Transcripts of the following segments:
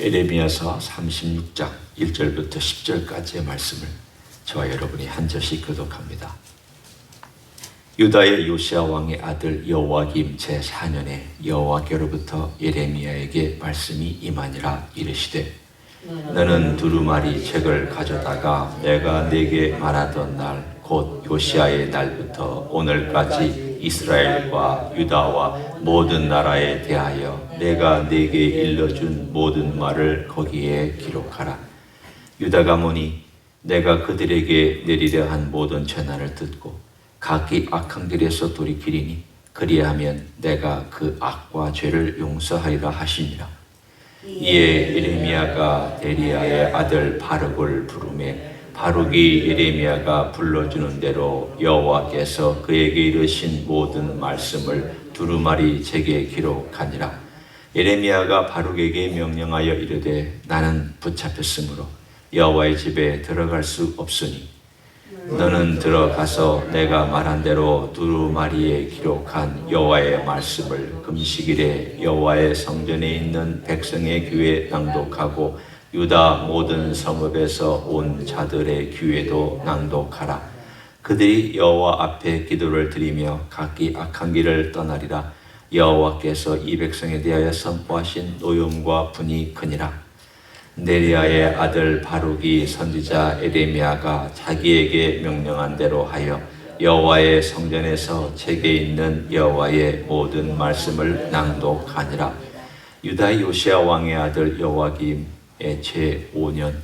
에레미야서 36장 1절부터 10절까지의 말씀을 저와 여러분이 한 절씩 교독합니다. 유다의 요시아 왕의 아들 여호와김 제 4년에 여호와께로부터 예레미야에게 말씀이 임하니라 이르시되 너는 두루마리 책을 가져다가 내가 네게 말하던 날 곧 요시아의 날부터 오늘까지 이스라엘과 유다와 모든 나라에 대하여 내가 네게 일러준 모든 말을 거기에 기록하라. 유다가 보니 내가 그들에게 내리려 한 모든 재난을 듣고 각기 악한 길에서 돌이키리니 그리하면 내가 그 악과 죄를 용서하리라 하시니라. 이에 예레미야가 데리야의 아들 바룩을 부르매 바룩이 예레미야가 불러주는 대로 여호와께서 그에게 이르신 모든 말씀을 두루마리 책에 기록하니라. 예레미야가 바룩에게 명령하여 이르되 나는 붙잡혔으므로 여호와의 집에 들어갈 수 없으니 너는 들어가서 내가 말한 대로 두루마리에 기록한 여호와의 말씀을 금식일에 여호와의 성전에 있는 백성의 귀에 낭독하고 유다 모든 성읍에서 온 자들의 귀에도 낭독하라. 그들이 여호와 앞에 기도를 드리며 각기 악한 길을 떠나리라. 여호와께서 이 백성에 대하여 선포하신 노용과 분이 크니라. 네리아의 아들 바룩이 선지자 에레미야가 자기에게 명령한 대로 하여 여호와의 성전에서 책에 있는 여호와의 모든 말씀을 낭독하니라. 유다 요시아 왕의 아들 여호와김의 제 5년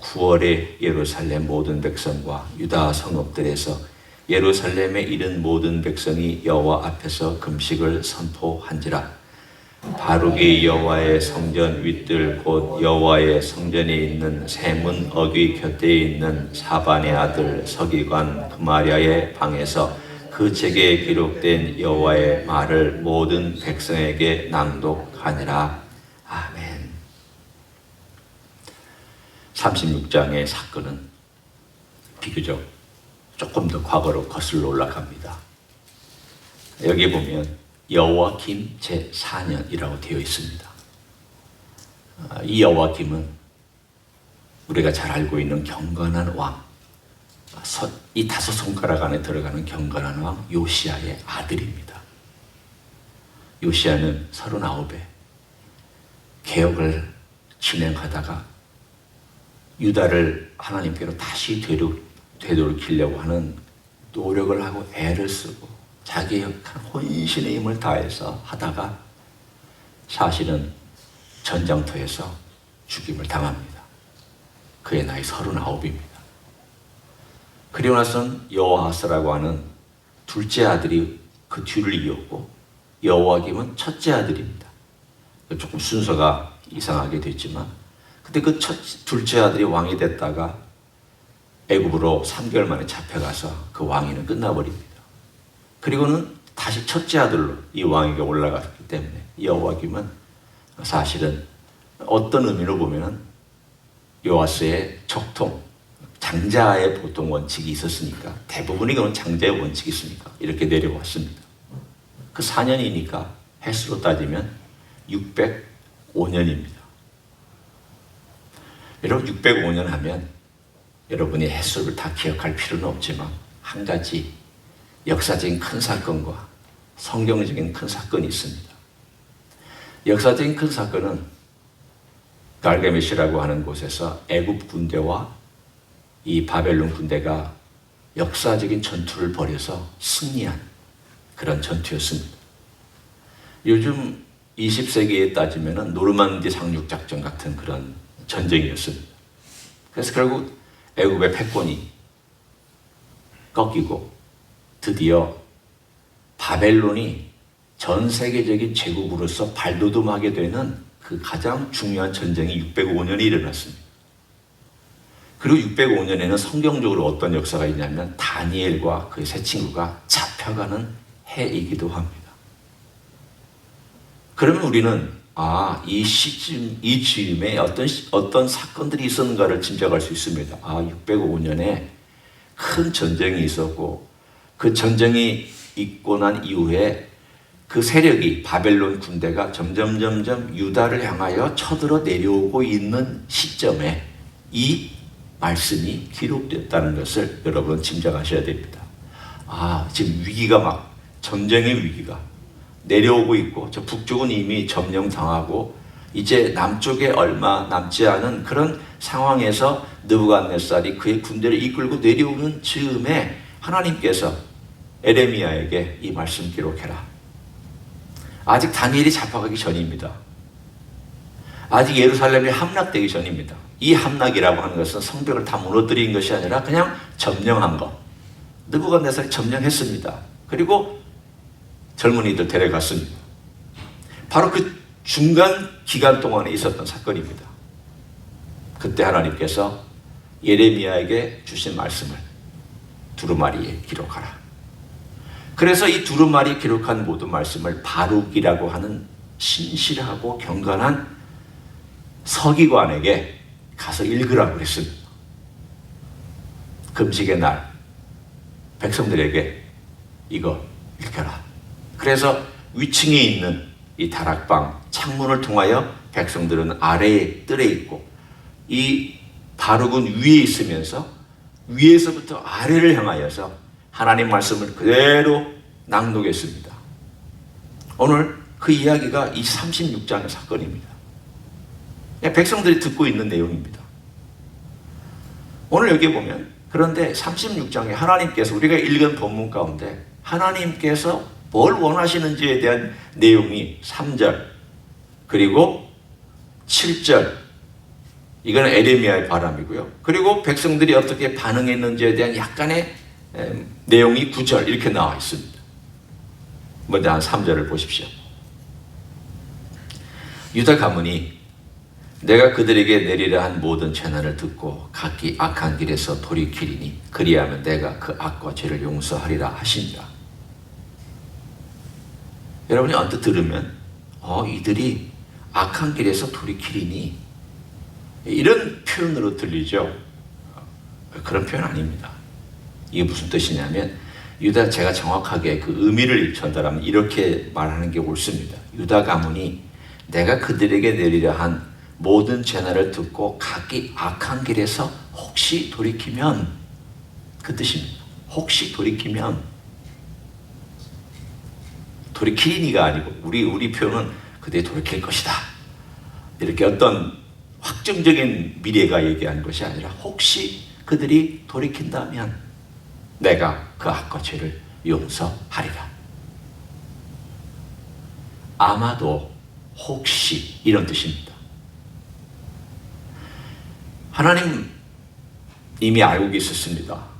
9월에 예루살렘 모든 백성과 유다 성읍들에서 예루살렘에 이른 모든 백성이 여호와 앞에서 금식을 선포한지라. 바룩이 여호와의 성전 윗들 곧 여호와의 성전에 있는 세문 어귀 곁에 있는 사반의 아들 서기관 그마리아의 방에서 그 책에 기록된 여호와의 말을 모든 백성에게 낭독하니라. 아멘. 36장의 사건은 비교적 조금 더 과거로 거슬러 올라갑니다. 여기 보면 여호와김 제 4년이라고 되어 있습니다. 아, 이 여호와김은 우리가 잘 알고 있는 경건한 왕, 아, 이 다섯 손가락 안에 들어가는 경건한 왕 요시아의 아들입니다. 요시아는 39에 개혁을 진행하다가 유다를 하나님께로 다시 되돌리려고 하는 노력을 하고 애를 쓰고 자기의 혼신의 힘을 다해서 하다가 사실은 전장터에서 죽임을 당합니다. 그의 나이 39입니다. 그리고 나선 여호아스라고 하는 둘째 아들이 그 뒤를 이었고 여호와김은 첫째 아들입니다. 조금 순서가 이상하게 됐지만 그때 그 첫, 둘째 아들이 왕이 됐다가 애굽으로 3개월 만에 잡혀가서 그 왕위는 끝나버립니다. 그리고는 다시 첫째 아들로 이 왕위가 올라갔기 때문에 여호와김은 사실은 어떤 의미로 보면은 요아스의 적통 장자의 보통 원칙이 있었으니까 대부분이 그런 장자의 원칙이 있으니까 이렇게 내려왔습니다. 그 4년이니까 횟수로 따지면 605년입니다. 여러분 605년 하면 여러분이 횟수를 다 기억할 필요는 없지만 한 가지 역사적인 큰 사건과 성경적인 큰 사건이 있습니다. 역사적인 큰 사건은 갈게메시라고 하는 곳에서 애굽 군대와 이 바벨론 군대가 역사적인 전투를 벌여서 승리한 그런 전투였습니다. 요즘 20세기에 따지면 노르만디 상륙 작전 같은 그런 전쟁이었습니다. 그래서 결국 애굽의 패권이 꺾이고 드디어 바벨론이 전 세계적인 제국으로서 발돋움하게 되는 그 가장 중요한 전쟁이 605년에 일어났습니다. 그리고 605년에는 성경적으로 어떤 역사가 있냐면 다니엘과 그의 세 친구가 잡혀가는 해이기도 합니다. 그러면 우리는 아, 이 시점, 이 즈음에 어떤, 어떤 사건들이 있었는가를 짐작할 수 있습니다. 아, 605년에 큰 전쟁이 있었고, 그 전쟁이 있고 난 이후에 그 세력이 바벨론 군대가 점점 점점 유다를 향하여 쳐들어 내려오고 있는 시점에 이 말씀이 기록됐다는 것을 여러분 짐작하셔야 됩니다. 아, 지금 위기가 막 전쟁의 위기가 내려오고 있고 저 북쪽은 이미 점령당하고 이제 남쪽에 얼마 남지 않은 그런 상황에서 느부갓네살이 그의 군대를 이끌고 내려오는 즈음에 하나님께서 에레미야에게 이 말씀 기록해라. 아직 다니엘이 잡혀가기 전입니다. 아직 예루살렘이 함락되기 전입니다. 이 함락이라고 하는 것은 성벽을 다 무너뜨린 것이 아니라 그냥 점령한 것. 느부갓네살이 점령했습니다. 그리고 젊은이들 데려갔습니다. 바로 그 중간 기간 동안에 있었던 사건입니다. 그때 하나님께서 예레미야에게 주신 말씀을 두루마리에 기록하라. 그래서 이 두루마리 기록한 모든 말씀을 바룩이라고 하는 신실하고 경건한 서기관에게 가서 읽으라고 그랬습니다. 금식의 날 백성들에게 이거 읽혀라. 그래서 위층에 있는 이 다락방 창문을 통하여 백성들은 아래에 뜰에 있고 이 바룩은 위에 있으면서 위에서부터 아래를 향하여서 하나님 말씀을 그대로 낭독했습니다. 오늘 그 이야기가 이 36장의 사건입니다. 예, 백성들이 듣고 있는 내용입니다. 오늘 여기 보면 그런데 36장에 하나님께서 우리가 읽은 본문 가운데 하나님께서 뭘 원하시는지에 대한 내용이 3절 그리고 7절 이거는 에레미야의 바람이고요. 그리고 백성들이 어떻게 반응했는지에 대한 약간의 에, 내용이 9절 이렇게 나와 있습니다. 먼저 한 3절을 보십시오. 유다 가문이 내가 그들에게 내리려 한 모든 재난을 듣고 각기 악한 길에서 돌이키리니 그리하면 내가 그 악과 죄를 용서하리라 하시니라. 여러분이 언뜻 들으면 어 이들이 악한 길에서 돌이키리니 이런 표현으로 들리죠. 그런 표현 아닙니다. 이게 무슨 뜻이냐면 유다 제가 정확하게 그 의미를 전달하면 이렇게 말하는 게 옳습니다. 유다 가문이 내가 그들에게 내리려 한 모든 재난을 듣고 각기 악한 길에서 혹시 돌이키면 그 뜻입니다. 혹시 돌이키면 돌이키니가 아니고 우리 우리 표현은 그들이 돌이킬 것이다. 이렇게 어떤 확정적인 미래가 얘기하는 것이 아니라 혹시 그들이 돌이킨다면 내가 그 악과 죄를 용서하리라. 아마도 혹시 이런 뜻입니다. 하나님 이미 알고 계셨습니다.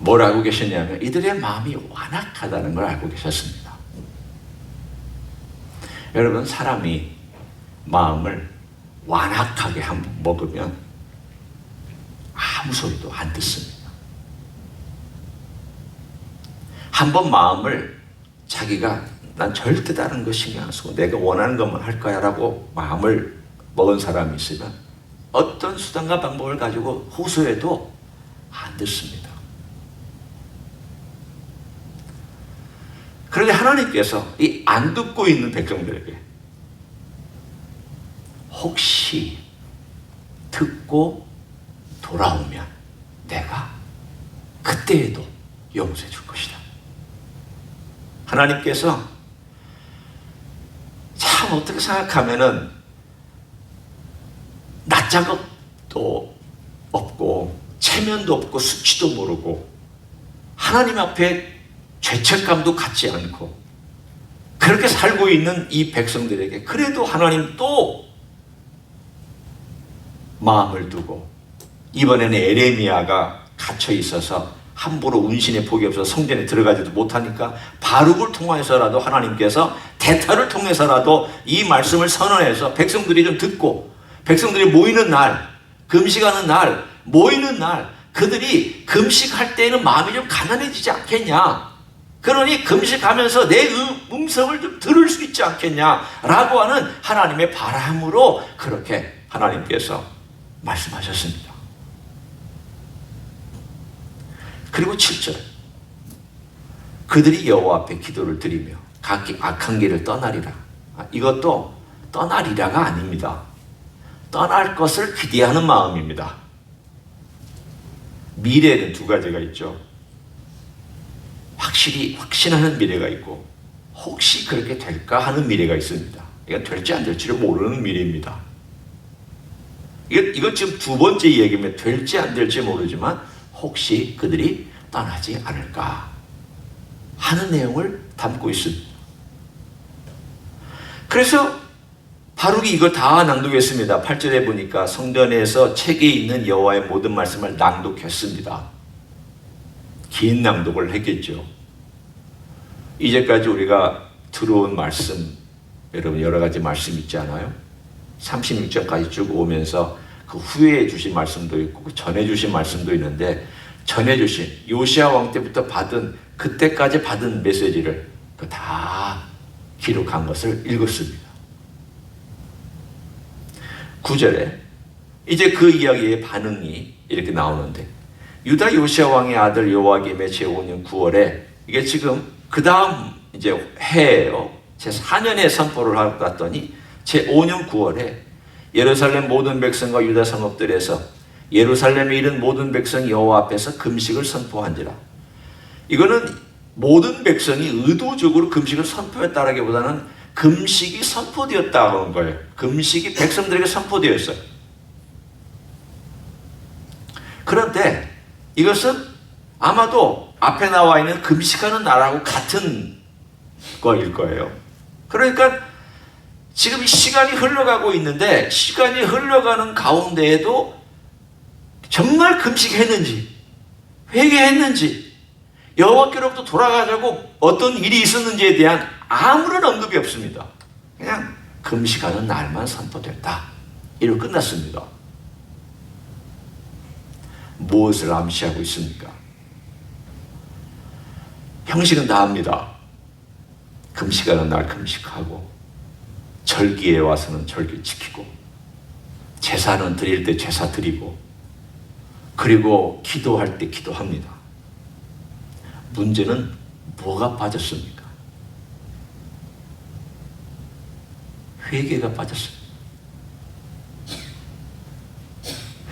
뭘 알고 계셨냐면 이들의 마음이 완악하다는 걸 알고 계셨습니다. 여러분 사람이 마음을 완악하게 한번 먹으면 아무 소리도 안 듣습니다. 한 번 마음을 자기가 난 절대 다른 거 신경 안 쓰고 내가 원하는 것만 할 거야 라고 마음을 먹은 사람이 있으면 어떤 수단과 방법을 가지고 호소해도 안 듣습니다. 그런데 하나님께서 이 안 듣고 있는 백성들에게 혹시 듣고 돌아오면 내가 그때에도 용서해 줄 것이다. 하나님께서 참 어떻게 생각하면은 낯작업도 없고 체면도 없고 수치도 모르고 하나님 앞에 죄책감도 갖지 않고 그렇게 살고 있는 이 백성들에게 그래도 하나님 또 마음을 두고 이번에는 에레미야가 갇혀 있어서 함부로 운신의 복이 없어서 성전에 들어가지도 못하니까 바룩을 통해서라도 하나님께서 대타를 통해서라도 이 말씀을 선언해서 백성들이 좀 듣고 백성들이 모이는 날 금식하는 날 모이는 날 그들이 금식할 때에는 마음이 좀 가난해지지 않겠냐 그러니 금식하면서 내 음- 음성을 좀 들을 수 있지 않겠냐라고 하는 하나님의 바람으로 그렇게 하나님께서 말씀하셨습니다. 그리고 7절 그들이 여호와 앞에 기도를 드리며 각 악한 길을 떠나리라. 아, 이것도 떠나리라가 아닙니다. 떠날 것을 기대하는 마음입니다. 미래에는 두 가지가 있죠. 확실히 확신하는 미래가 있고 혹시 그렇게 될까 하는 미래가 있습니다. 이건 될지 안 될지를 모르는 미래입니다. 이거, 이거 지금 두 번째 얘기입니다. 될지 안 될지 모르지만 혹시 그들이 떠나지 않을까 하는 내용을 담고 있습니다. 그래서 바룩이 이걸 다 낭독했습니다. 8절에 보니까 성전에서 책에 있는 여호와의 모든 말씀을 낭독했습니다. 긴 낭독을 했겠죠. 이제까지 우리가 들어온 말씀, 여러분 여러 가지 말씀 있지 않아요? 36절까지 쭉 오면서 그 후에 주신 말씀도 있고 그 전에 주신 말씀도 있는데 전해 주신 요시아 왕 때부터 받은 그때까지 받은 메시지를 그다 기록한 것을 읽었습니다. 9절에 이제 그 이야기의 반응이 이렇게 나오는데 유다 요시아 왕의 아들 요아김의 제5년 9월에 이게 지금 그 다음 이제 해예요. 제 4년에 선포를 하고 갔더니 제 5년 9월에 예루살렘 모든 백성과 유다 성읍들에서 예루살렘에 이른 모든 백성이 여호와 앞에서 금식을 선포한지라. 이거는 모든 백성이 의도적으로 금식을 선포했다라기보다는 금식이 선포되었다는 거예요. 금식이 백성들에게 선포되었어요. 그런데 이것은 아마도 앞에 나와 있는 금식하는 나라하고 같은 거일 거예요. 그러니까 지금 시간이 흘러가고 있는데 시간이 흘러가는 가운데에도 정말 금식했는지 회개했는지 여호와께로부터 돌아가자고 어떤 일이 있었는지에 대한 아무런 언급이 없습니다. 그냥 금식하는 날만 선포됐다. 이로 끝났습니다. 무엇을 암시하고 있습니까? 형식은 다 합니다. 금식하는 날 금식하고 절기에 와서는 절기 지키고 제사는 드릴 때 제사 드리고 그리고 기도할 때 기도합니다. 문제는 뭐가 빠졌습니까? 회개가 빠졌어요.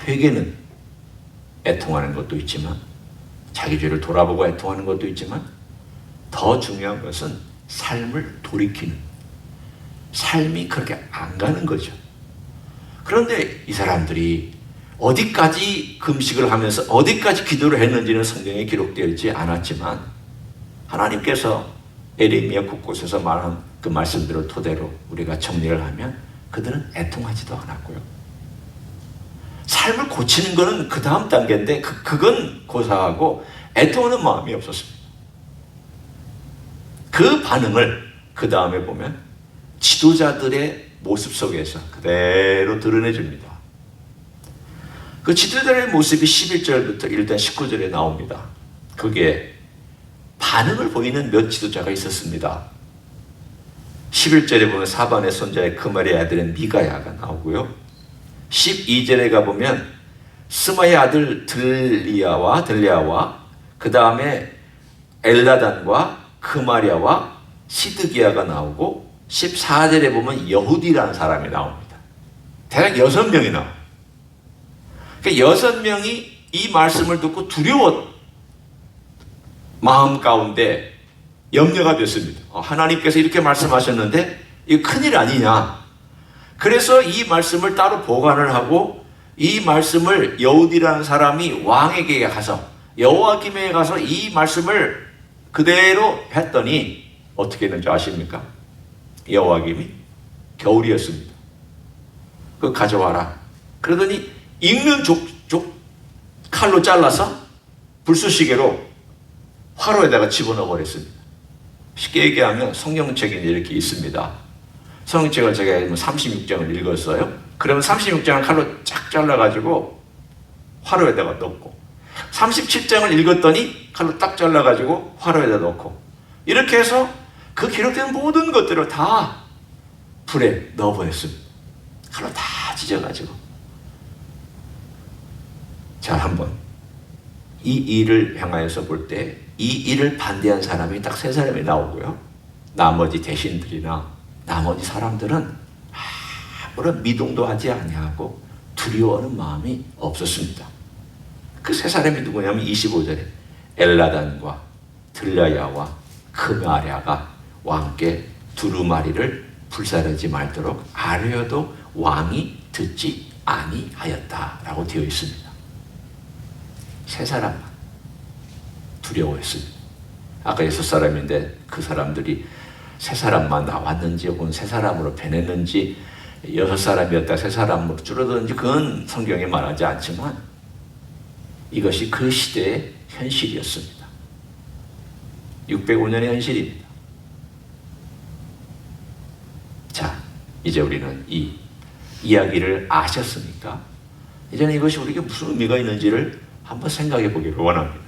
회개는 애통하는 것도 있지만 자기 죄를 돌아보고 애통하는 것도 있지만 더 중요한 것은 삶을 돌이키는 삶이 그렇게 안 가는 거죠. 그런데 이 사람들이 어디까지 금식을 하면서 어디까지 기도를 했는지는 성경에 기록되어 있지 않았지만 하나님께서 에레미야 곳곳에서 말한 그 말씀들을 토대로 우리가 정리를 하면 그들은 애통하지도 않았고요. 삶을 고치는 것은 그 다음 단계인데 그, 그건 고사하고 애통하는 마음이 없었습니다. 그 반응을 그 다음에 보면 지도자들의 모습 속에서 그대로 드러내 줍니다. 그 지도자의 모습이 11절부터 일단 19절에 나옵니다. 그게 반응을 보이는 몇 지도자가 있었습니다. 11절에 보면 사반의 손자의 그 말의 아들은 미가야가 나오고요. 12절에 가보면 스마의 아들 들리아와 들리아와 그 다음에 엘라단과 그마리아와 시드기야가 나오고 14절에 보면 여후디라는 사람이 나옵니다. 대략 6명이 나와요. 그 여섯 명이 이 말씀을 듣고 두려워 마음 가운데 염려가 됐습니다. 어, 하나님께서 이렇게 말씀하셨는데 이거 큰일 아니냐. 그래서 이 말씀을 따로 보관을 하고 이 말씀을 여우디라는 사람이 왕에게 가서 여호와김에 가서 이 말씀을 그대로 했더니 어떻게 했는지 아십니까? 여호와김이 겨울이었습니다. 그 가져와라. 그러더니 익는 족, 족 칼로 잘라서 불쏘시개로 화로에다가 집어넣어 버렸습니다. 쉽게 얘기하면 성경책에 이렇게 있습니다. 성경책을 제가 36장을 읽었어요. 그러면 36장을 칼로 쫙 잘라가지고 화로에다가 넣고 37장을 읽었더니 칼로 딱 잘라가지고 화로에다 넣고 이렇게 해서 그 기록된 모든 것들을 다 불에 넣어버렸습니다. 칼로 다 찢어가지고 자, 한번 이 일을 향하여서 볼 때 이 일을 반대한 사람이 딱 세 사람이 나오고요. 나머지 대신들이나 나머지 사람들은 아무런 미동도 하지 아니하고 두려워하는 마음이 없었습니다. 그 세 사람이 누구냐면 25절에 엘라단과 들라야와 크마랴가 왕께 두루마리를 불사르지 말도록 아뢰어도 왕이 듣지 아니하였다라고 되어 있습니다. 세 사람만 두려워했습니다. 아까 여섯 사람인데 그 사람들이 세 사람만 나왔는지 혹은 세 사람으로 변했는지 여섯 사람이었다 세 사람으로 줄어드는지 그건 성경에 말하지 않지만 이것이 그 시대의 현실이었습니다. 605년의 현실입니다. 자, 이제 우리는 이 이야기를 아셨으니까 이제는 이것이 우리에게 무슨 의미가 있는지를 한번 생각해 보기를 원합니다.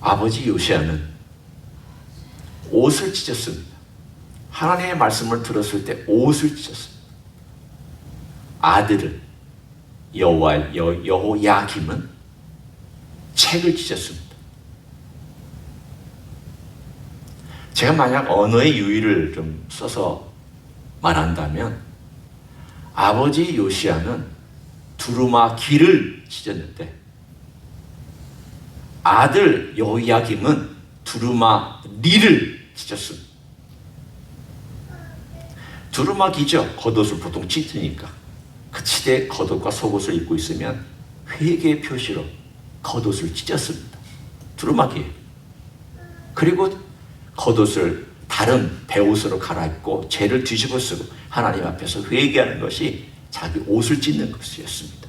아버지 요시아는 옷을 찢었습니다. 하나님의 말씀을 들었을 때 옷을 찢었습니다. 아들은 여호와 여, 여호야김은 책을 찢었습니다. 제가 만약 언어의 유의를 좀 써서 말한다면 아버지 요시아는 두루마 길을 찢었는데 아들 여호야김은 두루마 리를 찢었습니다. 두루마 기죠. 겉옷을 보통 찢으니까. 그 시대에 겉옷과 속옷을 입고 있으면 회개의 표시로 겉옷을 찢었습니다. 두루마기. 그리고 겉옷을 다른 배옷으로 갈아입고 죄를 뒤집어 쓰고 하나님 앞에서 회개하는 것이 자기 옷을 찢는 것이었습니다.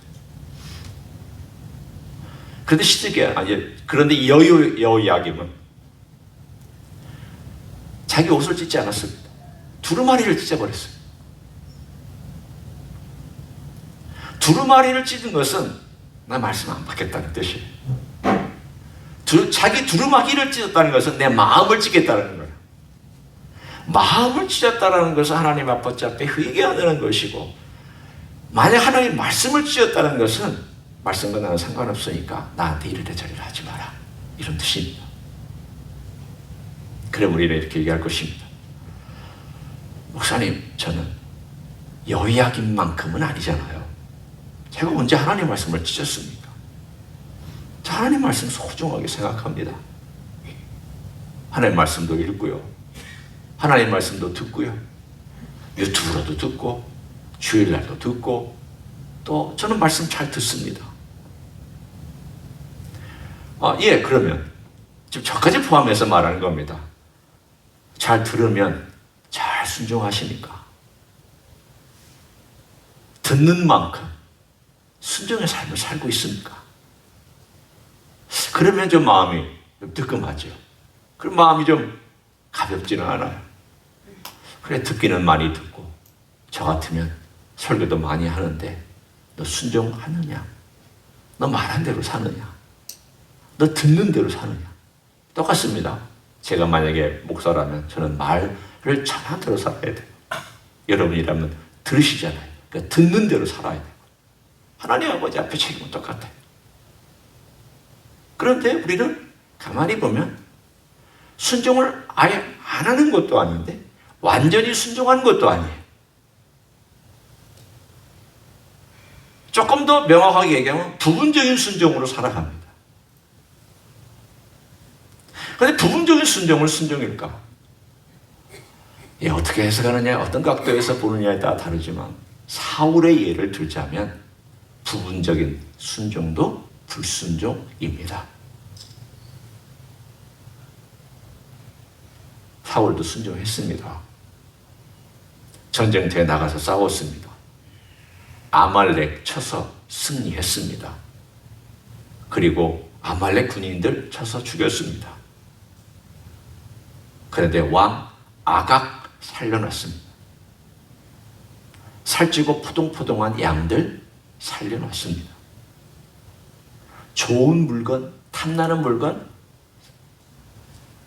그런데 시드게 아니 그런데 여유 여야김은 자기 옷을 찢지 않았습니다. 두루마리를 찢어버렸어요. 두루마리를 찢은 것은 나 말씀 안 받겠다는 뜻이에요. 두, 자기 두루마기를 찢었다는 것은 내 마음을 찢겠다는 거예요. 마음을 찢었다는 것은 하나님 아버지 앞에 회개하는 것이고 만약 하나님 말씀을 찢었다는 것은 말씀과 나는 상관없으니까 나한테 이르래 저리를 하지 마라 이런 뜻입니다. 그럼 우리는 이렇게 얘기할 것입니다. 목사님 저는 여이야김만큼은 아니잖아요. 제가 언제 하나님 말씀을 찢었습니까? 하나님 말씀 소중하게 생각합니다. 하나님 말씀도 읽고요. 하나님 말씀도 듣고요. 유튜브로도 듣고 주일날도 듣고 또 저는 말씀 잘 듣습니다. 아, 예, 그러면 지금 저까지 포함해서 말하는 겁니다. 잘 들으면 잘 순종하시니까 듣는 만큼 순종의 삶을 살고 있습니까? 그러면 좀 마음이 좀 뜨끔하죠. 그럼 마음이 좀 가볍지는 않아요. 그래 듣기는 많이 듣고 저 같으면 설교도 많이 하는데 너 순종하느냐? 너 말한 대로 사느냐? 너 듣는 대로 사느냐? 똑같습니다. 제가 만약에 목사라면 저는 말을 전한 대로 살아야 돼요. 여러분이라면 들으시잖아요. 그러니까 듣는 대로 살아야 돼요. 하나님 아버지 앞에 책임은 똑같아요. 그런데 우리는 가만히 보면 순종을 아예 안 하는 것도 아닌데 완전히 순종하는 것도 아니에요. 조금 더 명확하게 얘기하면 부분적인 순종으로 살아갑니다. 그런데 부분적인 순종을 순종일까? 예, 어떻게 해석하느냐, 어떤 각도에서 보느냐에 따라 다르지만 사울의 예를 들자면 부분적인 순종도 불순종입니다. 사울도 순종했습니다. 전쟁터에 나가서 싸웠습니다. 아말렉 쳐서 승리했습니다. 그리고 아말렉 군인들 쳐서 죽였습니다. 그런데 왕 아각 살려놨습니다. 살찌고 푸동푸동한 양들 살려놨습니다. 좋은 물건, 탐나는 물건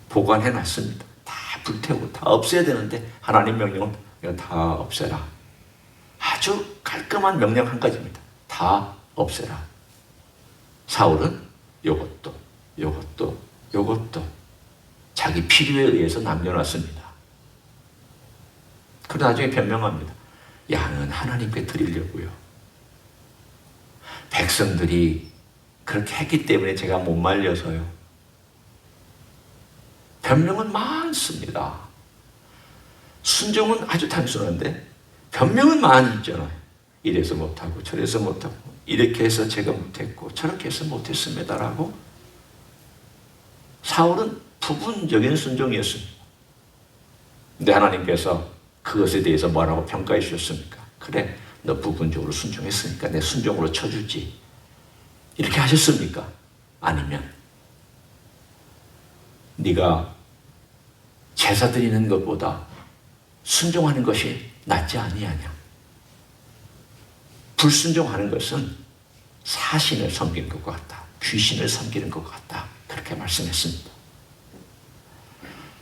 보관해 놨습니다. 다 불태우고 다 없애야 되는데 하나님 명령은 이거 다 없애라. 아주 깔끔한 명령 한 가지입니다. 다 없애라. 사울은 요것도, 요것도, 요것도 자기 필요에 의해서 남겨놨습니다. 그러다 나중에 변명합니다. 양은 하나님께 드리려고요. 백성들이 그렇게 했기 때문에 제가 못 말려서요. 변명은 많습니다. 순종은 아주 단순한데 변명은 많이 있잖아요. 이래서 못하고 저래서 못하고 이렇게 해서 제가 못했고 저렇게 해서 못했습니다라고 사울은 부분적인 순종이었습니다. 근데 하나님께서 그것에 대해서 뭐라고 평가해 주셨습니까? 그래, 너 부분적으로 순종했으니까 내 순종으로 쳐주지. 이렇게 하셨습니까? 아니면 네가 제사 드리는 것보다 순종하는 것이 낫지 아니하냐? 불순종하는 것은 사신을 섬기는 것 같다. 귀신을 섬기는 것 같다. 그렇게 말씀했습니다.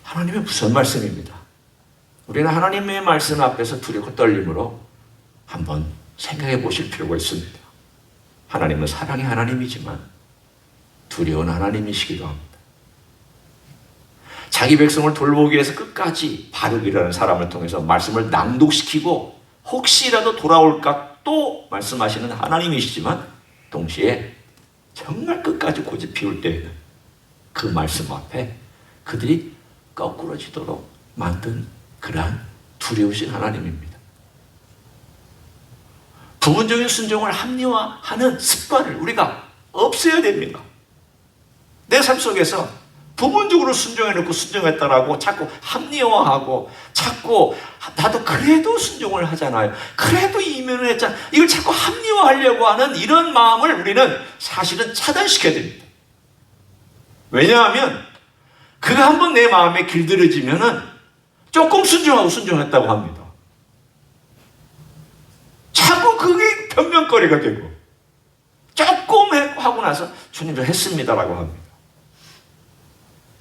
하나님의 무슨 말씀입니다. 우리는 하나님의 말씀 앞에서 두렵고 떨림으로 한번 생각해 보실 필요가 있습니다. 하나님은 사랑의 하나님이지만 두려운 하나님이시기도 합니다. 자기 백성을 돌보기 위해서 끝까지 바룩이라는 사람을 통해서 말씀을 낭독시키고 혹시라도 돌아올까 또 말씀하시는 하나님이시지만 동시에 정말 끝까지 고집 피울 때에는 그 말씀 앞에 그들이 거꾸러지도록 만든 그러한 두려우신 하나님입니다. 부분적인 순종을 합리화하는 습관을 우리가 없애야 됩니다. 내 삶 속에서 부분적으로 순종해놓고 순종했다라고 자꾸 합리화하고 자꾸 나도 그래도 순종을 하잖아요. 그래도 이면을 했잖아. 이걸 자꾸 합리화하려고 하는 이런 마음을 우리는 사실은 차단시켜야 됩니다. 왜냐하면 그가 한번 내 마음에 길들여지면은 조금 순종하고 순종했다고 합니다. 자꾸 그게 변명거리가 되고 조금 하고 나서 주님도 했습니다라고 합니다.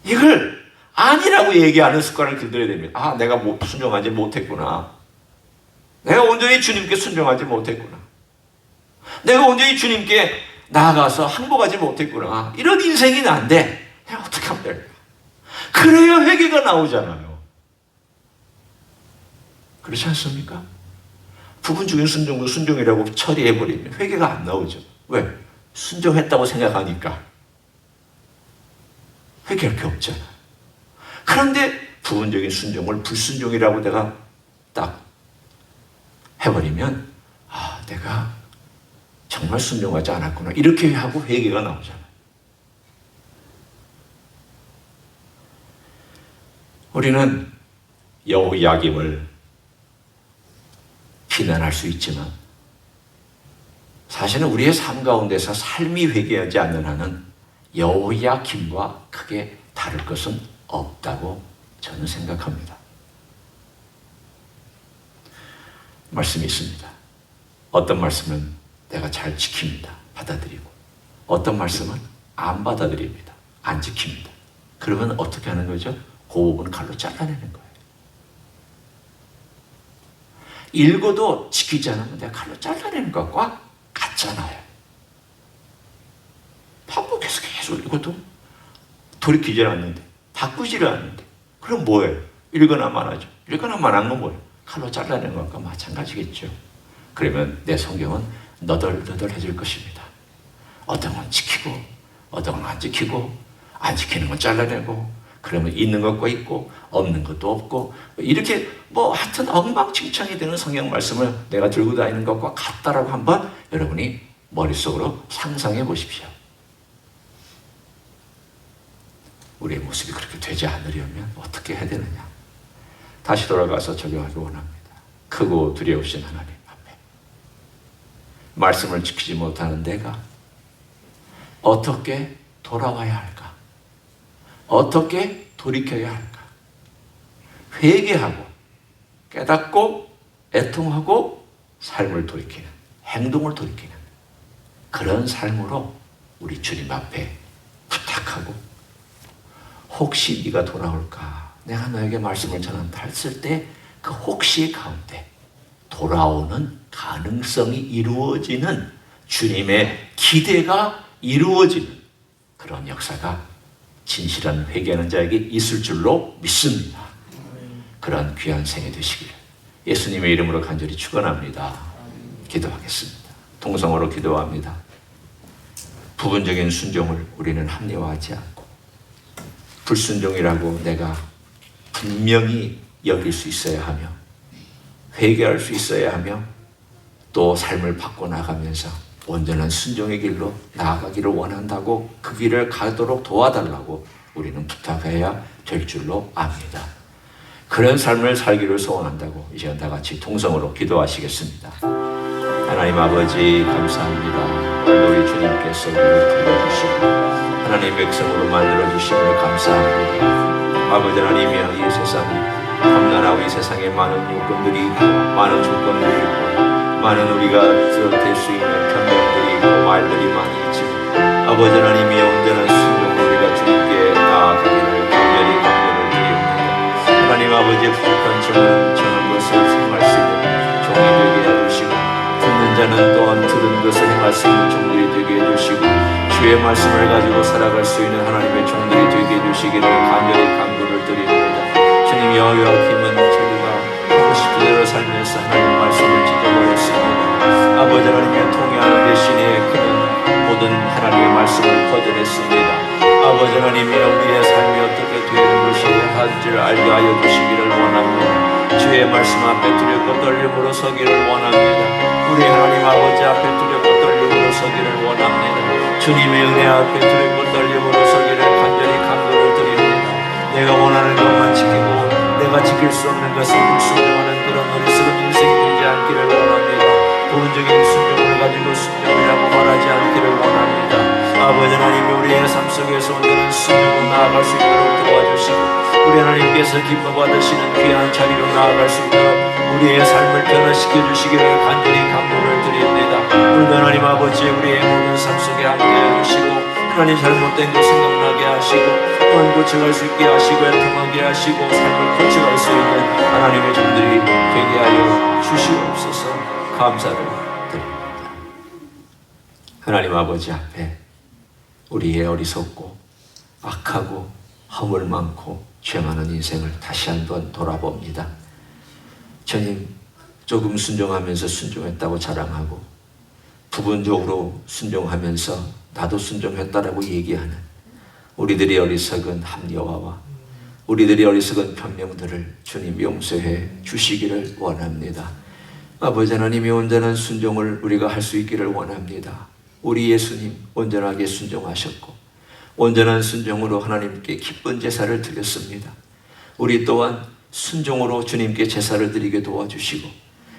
이걸 아니라고 얘기하는 습관을 길들여야 됩니다. 아, 내가 못 순종하지 못했구나. 내가 온전히 주님께 순종하지 못했구나. 내가 온전히 주님께 나아가서 항복하지 못했구나. 이런 인생이 난데 내가 어떻게 하면 될까? 그래야 회개가 나오잖아요. 그렇지 않습니까? 부분적인 순종도 순종이라고 처리해버리면 회개가 안 나오죠. 왜? 순종했다고 생각하니까. 회개할 게 없잖아. 그런데 부분적인 순종을 불순종이라고 내가 딱 해버리면, 아, 내가 정말 순종하지 않았구나. 이렇게 하고 회개가 나오잖아. 우리는 여호야김을 비난할 수 있지만 사실은 우리의 삶 가운데서 삶이 회개하지 않는 한은 여호야김과 크게 다를 것은 없다고 저는 생각합니다. 말씀이 있습니다. 어떤 말씀은 내가 잘 지킵니다. 받아들이고 어떤 말씀은 안 받아들입니다. 안 지킵니다. 그러면 어떻게 하는 거죠? 그 부분은 칼로 잘라내는 거예요. 읽어도 지키지 않으면 내가 칼로 잘라내는 것과 같잖아요. 반복해서 계속 읽어도 돌이키질 않는데, 바꾸지를 않는데, 그럼 뭐예요? 읽거나만 하죠. 읽거나만 한건 뭐예요? 칼로 잘라내는 것과 마찬가지겠죠. 그러면 내 성경은 너덜너덜해질 것입니다. 어떤 건 지키고, 어떤 건 안 지키고, 안 지키는 건 잘라내고, 그러면 있는 것과 있고 없는 것도 없고 이렇게 뭐 하여튼 엉망진창이 되는 성경 말씀을 내가 들고 다니는 것과 같다라고 한번 여러분이 머릿속으로 상상해 보십시오. 우리의 모습이 그렇게 되지 않으려면 어떻게 해야 되느냐? 다시 돌아가서 적용하기 원합니다. 크고 두려우신 하나님 앞에 말씀을 지키지 못하는 내가 어떻게 돌아와야 할까? 어떻게 돌이켜야 할까? 회개하고 깨닫고 애통하고 삶을 돌이키는 행동을 돌이키는 그런 삶으로 우리 주님 앞에 부탁하고 혹시 네가 돌아올까? 내가 너에게 말씀을 전한다 했을 때 그 혹시 가운데 돌아오는 가능성이 이루어지는 주님의 기대가 이루어지는 그런 역사가 진실한 회개하는 자에게 있을 줄로 믿습니다. 그런 귀한 생애 되시기를 예수님의 이름으로 간절히 축원합니다. 기도하겠습니다. 동성으로 기도합니다. 부분적인 순종을 우리는 합리화하지 않고 불순종이라고 내가 분명히 여길 수 있어야 하며 회개할 수 있어야 하며 또 삶을 바꿔 나가면서 온전한 순종의 길로 나아가기를 원한다고 그 길을 가도록 도와달라고 우리는 부탁해야 될 줄로 압니다. 그런 삶을 살기를 소원한다고 이제 다 같이 통성으로 기도하시겠습니다. 하나님 아버지 감사합니다. 우리 주님께서 우리를 불러주시고 하나님 백성으로 만들어주심을 감사합니다. 아버지 하나님이여 이 세상이 험난하고 이 세상에 많은 요건들이 많은 조건들이 많은 우리가 들어댈 수 있는 변명들이 있고 말들이 많이 있지만 아버지 하나님이 온전한 순종으로 우리가 주님께 나아가기를 간절히 간구를 드립니다. 하나님 아버지의 부족한 점은 저는 것을 생각할 수 있는 종이 되게 해주시고 듣는 자는 또한 들은 것을 행할 수 있는 종들이 되게 해주시고 주의 말씀을 가지고 살아갈 수 있는 하나님의 종들이 되게 해주시기를 간절히 간구를 드립니다. 주님 여호와김은 말씀을 거절했습니다. 아버지 하나님이 우리의 삶이 어떻게 되는 것이 한지를 알게 하여 주시기를 원합니다. 주의 말씀 앞에 두렵고 떨림으로 서기를 원합니다. 우리 하나님 아버지 앞에 두렵고 떨림으로 서기를 원합니다. 주님의 은혜 앞에 두렵고 떨림으로 서기를 간절히 간구를 드립니다. 내가 원하는 것만 지키고 내가 지킬 수 없는 것을 불순종하는 그런 어리석은 인생이 되지 않기를 원합니다. 아버지 하나님이 우리의 삶 속에서 온전한 순종으로 나아갈 수 있도록 도와주시고 우리 하나님께서 기뻐 받으시는 귀한 자리로 나아갈 수 있도록 우리의 삶을 변화시켜 주시기를 간절히 간구를 드립니다. 오늘 하나님 아버지 우리의 모든 삶 속에 함께해 주시고 하나님 잘못된 것 생각나게 하시고 또한 고쳐갈 수 있게 하시고 애통하게 하시고 삶을 고쳐갈 수 있는 하나님의 종들이 되게 하여 주시옵소서 감사를 드립니다. 하나님 아버지 앞에 우리의 어리석고 악하고 허물 많고 죄 많은 인생을 다시 한번 돌아봅니다. 주님 조금 순종하면서 순종했다고 자랑하고 부분적으로 순종하면서 나도 순종했다라고 얘기하는 우리들의 어리석은 합리화와 우리들의 어리석은 변명들을 주님 용서해 주시기를 원합니다. 아버지 하나님의 온전한 순종을 우리가 할 수 있기를 원합니다. 우리 예수님 온전하게 순종하셨고 온전한 순종으로 하나님께 기쁜 제사를 드렸습니다. 우리 또한 순종으로 주님께 제사를 드리게 도와주시고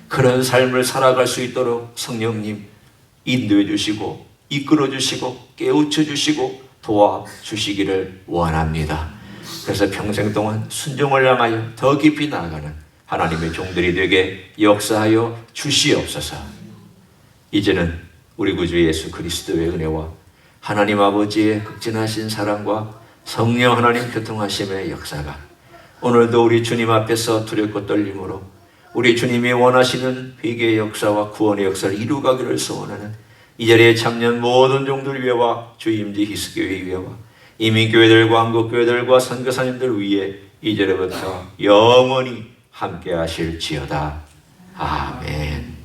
그런 삶을 살아갈 수 있도록 성령님 인도해 주시고 이끌어 주시고 깨우쳐 주시고 도와 주시기를 원합니다. 그래서 평생 동안 순종을 향하여 더 깊이 나아가는 하나님의 종들이 되게 역사하여 주시옵소서. 이제는 우리 구주 예수 그리스도의 은혜와 하나님 아버지의 극진하신 사랑과 성령 하나님 교통하심의 역사가 오늘도 우리 주님 앞에서 두렵고 떨림으로 우리 주님이 원하시는 회개의 역사와 구원의 역사를 이루가기를 소원하는 이 자리에 참여한 모든 종들 위에와 주임지 히스교회 위에와 이민교회들과 한국교회들과 선교사님들 위에 이제부터 영원히 함께 하실지어다. 아멘.